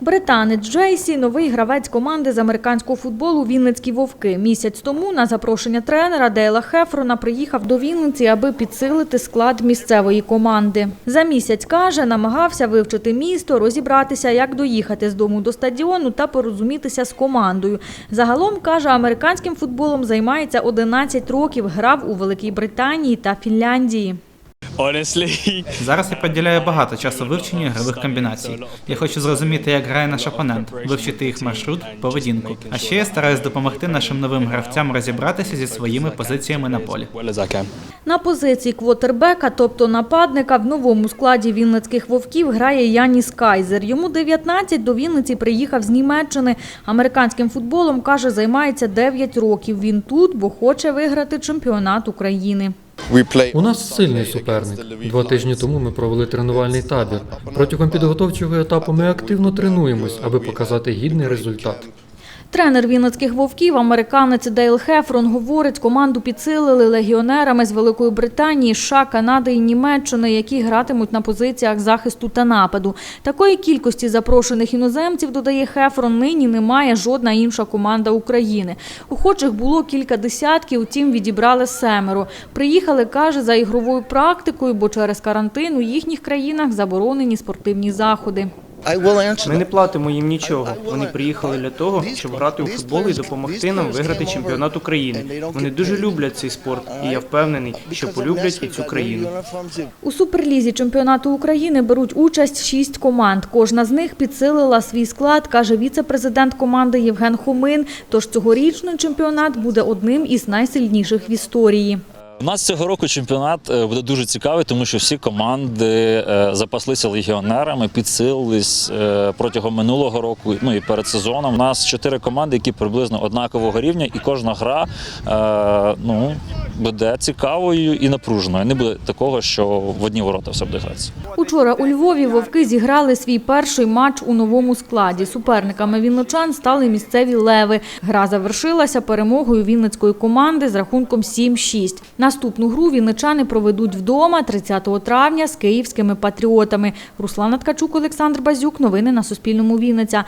Британець Джейсі – новий гравець команди з американського футболу «Вінницькі вовки». Місяць тому на запрошення тренера Дейла Хефрона приїхав до Вінниці, аби підсилити склад місцевої команди. За місяць, каже, намагався вивчити місто, розібратися, як доїхати з дому до стадіону та порозумітися з командою. Загалом, каже, американським футболом займається 11 років, грав у Великій Британії та Фінляндії. Зараз я приділяю багато часу вивченню ігрових комбінацій. Я хочу зрозуміти, як грає наш опонент, вивчити їх маршрут, поведінку. А ще я стараюсь допомогти нашим новим гравцям розібратися зі своїми позиціями на полі. На позиції квотербека, тобто нападника, в новому складі вінницьких вовків грає Яніс Кайзер. Йому 19, до Вінниці приїхав з Німеччини. Американським футболом, каже, займається 9 років. Він тут, бо хоче виграти чемпіонат України. У нас сильний суперник. Два тижні тому ми провели тренувальний табір. Протягом підготовчого етапу ми активно тренуємось, аби показати гідний результат. Тренер вінницьких вовків, американець Дейл Хефрон, говорить, команду підсилили легіонерами з Великої Британії, США, Канади і Німеччини, які гратимуть на позиціях захисту та нападу. Такої кількості запрошених іноземців, додає Хефрон, нині не має жодна інша команда України. Охочих було кілька десятків, утім відібрали семеро. Приїхали, каже, за ігровою практикою, бо через карантин у їхніх країнах заборонені спортивні заходи. Ми не платимо їм нічого. Вони приїхали для того, щоб грати у футбол і допомогти нам виграти чемпіонат України. Вони дуже люблять цей спорт, і я впевнений, що полюблять і цю країну. У суперлізі чемпіонату України беруть участь шість команд. Кожна з них підсилила свій склад, каже віце-президент команди Євген Хомин. Тож цьогорічний чемпіонат буде одним із найсильніших в історії. У нас цього року чемпіонат е, буде дуже цікавий, тому що всі команди е, запаслися легіонерами, підсилились е, протягом минулого року. Ну і перед сезоном. У нас чотири команди, які приблизно однакового рівня, і кожна гра ну буде цікавою і напруженою. Не буде такого, що в одні ворота все буде гратися. Учора у Львові вовки зіграли свій перший матч у новому складі. Суперниками вінничан стали місцеві леви. Гра завершилася перемогою вінницької команди з рахунком 7-6. Наступну гру вінничани проведуть вдома 30 травня з київськими патріотами. Руслана Ткачук, Олександр Базюк. Новини на Суспільному. Вінниця.